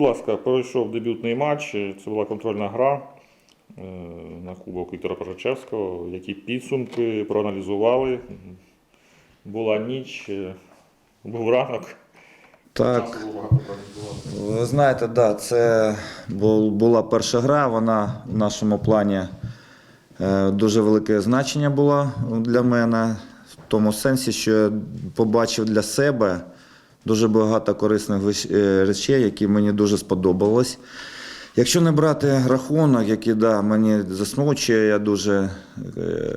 будь ласка, пройшов дебютний матч. Це була контрольна гра е, на Кубок Віктора Пожачевського. Які підсумки проаналізували. Була ніч, е, був ранок. Так, ви знаєте, да, це була перша гра, вона в нашому плані е, дуже велике значення була для мене, в тому сенсі, що я побачив для себе дуже багато корисних е, речей, які мені дуже сподобались. Якщо не брати рахунок, який да, мені засмучує, я дуже е,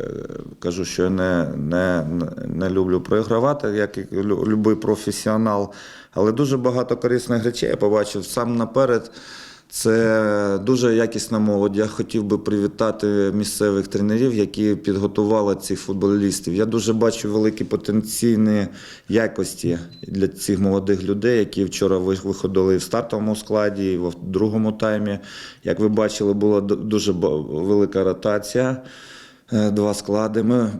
кажу, що я не, не, не люблю програвати, як і лю- любий професіонал. Але дуже багато корисних речей я побачив сам наперед. Це дуже якісна молодь. Я хотів би привітати місцевих тренерів, які підготували цих футболістів. Я дуже бачу великі потенційні якості для цих молодих людей, які вчора виходили в стартовому складі, і в другому таймі. Як ви бачили, була дуже велика ротація. Е, Два склади. Ми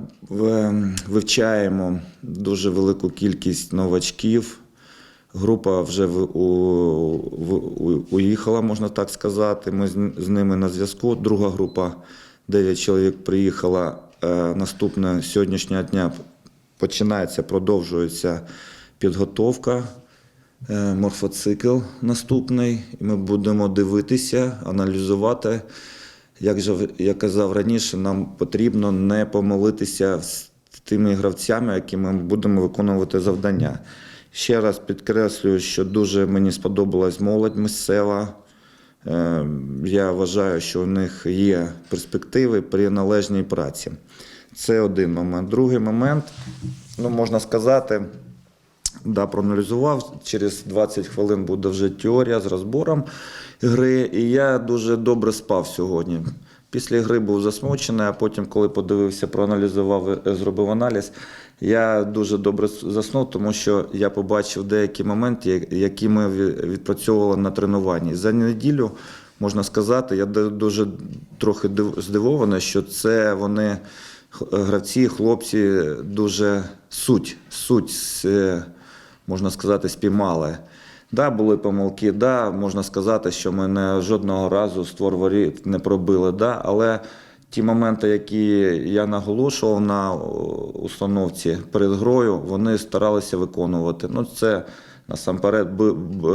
вивчаємо дуже велику кількість новачків. Група вже в- у- в- у- уїхала, можна так сказати. Ми з, з ними на зв'язку. Друга група, 9 чоловік приїхала. Е, Наступне сьогоднішнього дня починається, продовжується підготовка. Е, Морфоцикл наступний. І ми будемо дивитися, аналізувати. Як же я казав раніше, нам потрібно не помилитися з тими гравцями, які ми будемо виконувати завдання. Ще раз підкреслюю, що дуже мені сподобалась молодь місцева. Е, Я вважаю, що у них є перспективи при належній праці. Це один момент. Другий момент, ну можна сказати, Да, проаналізував. Через 20 хвилин буде вже теорія з розбором гри. І я дуже добре спав сьогодні. Після гри був засмучений, а потім, коли подивився, проаналізував, е, зробив аналіз, я дуже добре заснув, тому що я побачив деякі моменти, які ми відпрацьовували на тренуванні. За неділю, можна сказати, я дуже трохи див- здивований, що це вони, гравці, хлопці, дуже суть, суть. е, можна сказати, спіймали. Да, були помилки, да, можна сказати, що ми не жодного разу створ воріт не пробили. Да, але ті моменти, які я наголошував на установці перед грою, вони старалися виконувати. Ну, це насамперед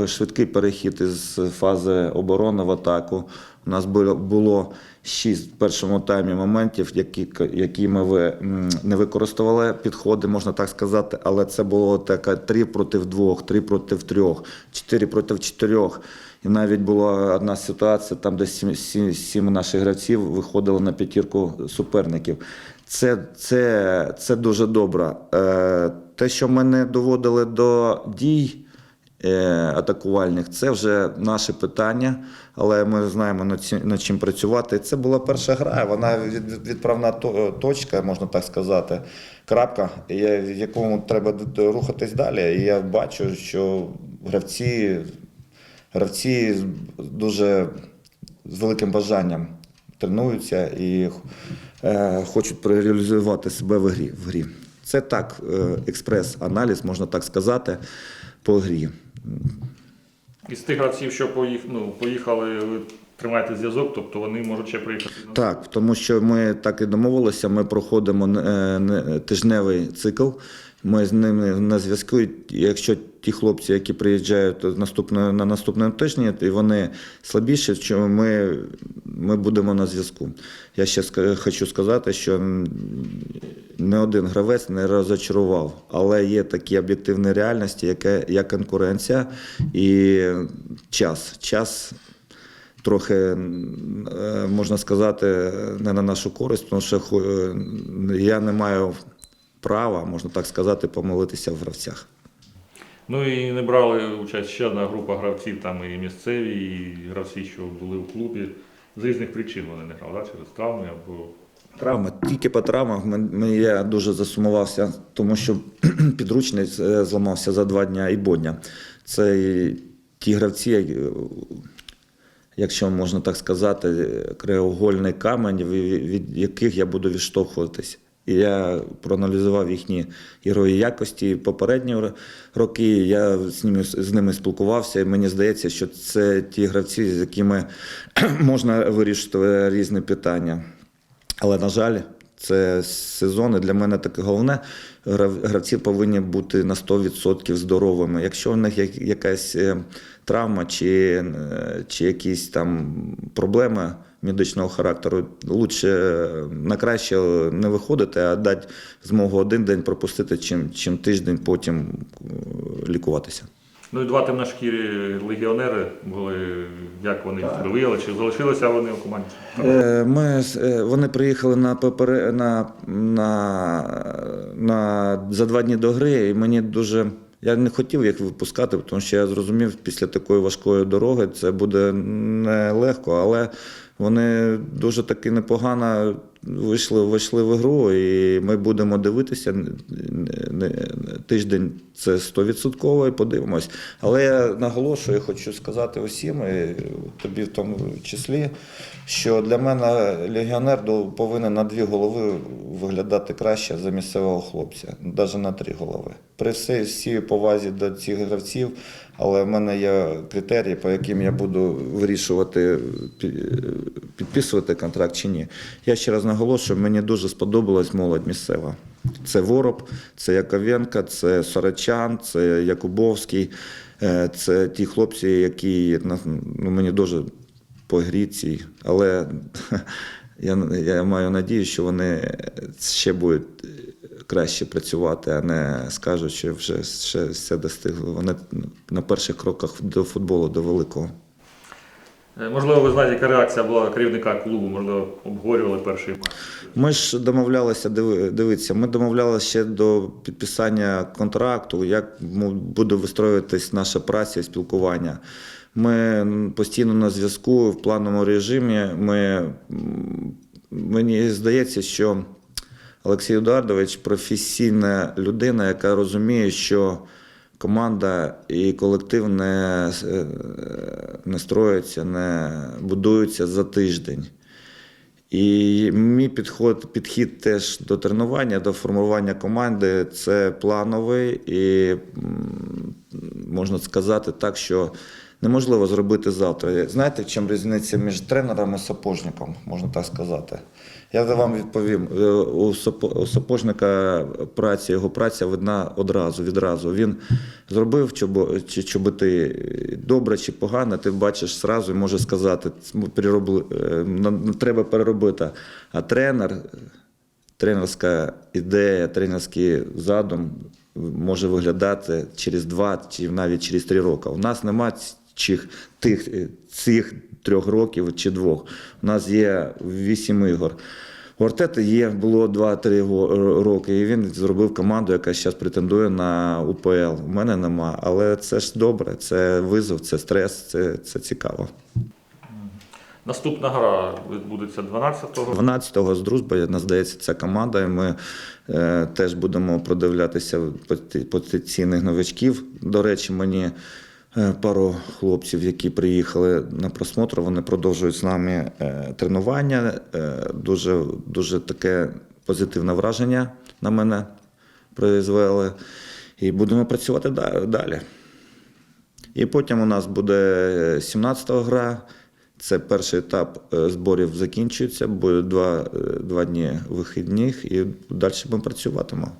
швидкий перехід із фази оборони в атаку. У нас було шість в першому таймі моментів, які, які ми не використовували підходи, можна так сказати, але це було таке три проти двох, три проти трьох, чотири проти чотирьох. І навіть була одна ситуація, там, де сім, сім, сім наших гравців виходили на п'ятірку суперників. Це, це, це дуже добре. Е, те, що ми не доводили до дій, е, атакувальних. Це вже наше питання, але ми знаємо над чим працювати. Це була перша гра, вона від- від- відправна точка, можна так сказати. Крапка, в якому треба рухатись далі. І я бачу, що гравці, гравці дуже з великим бажанням тренуються і е, хочуть реалізувати себе в грі. В грі. Це так, е, експрес-аналіз, можна так сказати, по грі. Із тих гравців, що поїх, ну, поїхали, ви тримаєте зв'язок, тобто вони можуть ще приїхати. Так, тому що ми так і домовилися, ми проходимо е, не- тижневий цикл. Ми з ними на зв'язку. Якщо ті хлопці, які приїжджають наступне, на наступному тижні, і вони слабіші, що ми, ми будемо на зв'язку. Я ще хочу сказати, що не один гравець не розочарував, але є такі об'єктивні реальності, яке, як конкуренція і час. Час трохи, е, можна сказати, не на нашу користь, тому що е, я не маю права, можна так сказати, помилитися в гравцях. Ну і не брали участь ще одна група гравців, там і місцеві, і гравці, що були в клубі. З різних причин вони не грали, да? через травми або. Травми. Тільки по травмах мен- мен- я дуже засумувався, тому що підручний е, зламався за два дня і бодня. Це ті гравці, е, якщо можна так сказати, креогольний камень, від яких я буду відштовхуватись. І я проаналізував їхні ігрові якості попередні роки. Я з ними, з ними спілкувався, і мені здається, що це ті гравці, з якими можна вирішити різні питання. Але, на жаль, це сезон, і для мене таке головне. Гравці повинні бути на 100% здоровими. Якщо в них як- якась е, травма чи, е, чи якісь там проблеми медичного характеру, лучше е, на краще не виходити, а дати змогу один день пропустити, чим, чим тиждень потім е, лікуватися. Ну і два темношкірі легіонери були, як вони себе виявили, чи залишилися вони у команді? Е, Ми, вони приїхали на, попере, на, на, на, за два дні до гри, і мені дуже. Я не хотів їх випускати, тому що я зрозумів, після такої важкої дороги це буде нелегко, але вони дуже таки непогано вийшли, вийшли в ігру, і ми будемо дивитися. Тиждень це 100% і подивимось. Але я наголошую, хочу сказати усім, і тобі в тому числі, що для мене легіонер повинен на дві голови виглядати краще за місцевого хлопця, навіть на три голови. При всій, всій повазі до цих гравців, але в мене є критерії, по яким я буду вирішувати, підписувати контракт чи ні. Я ще раз наголошую, мені дуже сподобалась молодь місцева. Це Вороб, це Яковенка, це Сорочан, це Якубовський. Е, Це ті хлопці, які ну, мені дуже по грі. Але я, я маю надію, що вони ще будуть краще працювати, а не скажуть, що вже ще все достигли. Вони на перших кроках до футболу, до великого. Е, Можливо, ви знаєте, яка реакція була керівника клубу, можливо, обговорювали перший матч. Ми ж домовлялися, диви- дивіться, ми домовлялися ще до підписання контракту, як буде вистроюватись наша праця і спілкування. Ми постійно на зв'язку в плановому режимі. Ми, мені здається, що Олексій Едуардович професійна людина, яка розуміє, що команда і колектив не, е, не строються, не будуються за тиждень. І мій підход, підхід теж до тренування, до формування команди це плановий, і можна сказати так, що неможливо зробити завтра. Знаєте, чому різниця між тренером і сапожником, можна так сказати? Я вам відповім. Е, У сапо- у сапожника праця, його праця видна одразу, відразу. Він зробив чи чоботи добре чи погано, ти бачиш зразу і може сказати, «Ми переробли, е, треба переробити. А тренер, тренерська ідея, тренерський задум може виглядати через два чи навіть через три роки. У нас немає чих, тих, е, цих трьох років чи двох. У нас є вісім ігор. У Артета є, було 2-3 роки, і він зробив команду, яка зараз претендує на УПЛ. У мене нема, але це ж добре, це визов, це стрес, це, це цікаво. Наступна гра відбудеться 12-го. 12-го з дружби, нас здається, ця команда. І ми е, теж будемо продивлятися потенційних новачків. До речі, мені е, пару хлопців, які приїхали на просмотр, вони продовжують з нами е, тренування. Е, дуже, дуже таке позитивне враження на мене произвели. І будемо працювати далі. І потім у нас буде 17-та гра. Це перший етап е, зборів закінчується, буде два, е, два дні вихідних і далі ми працюватимемо.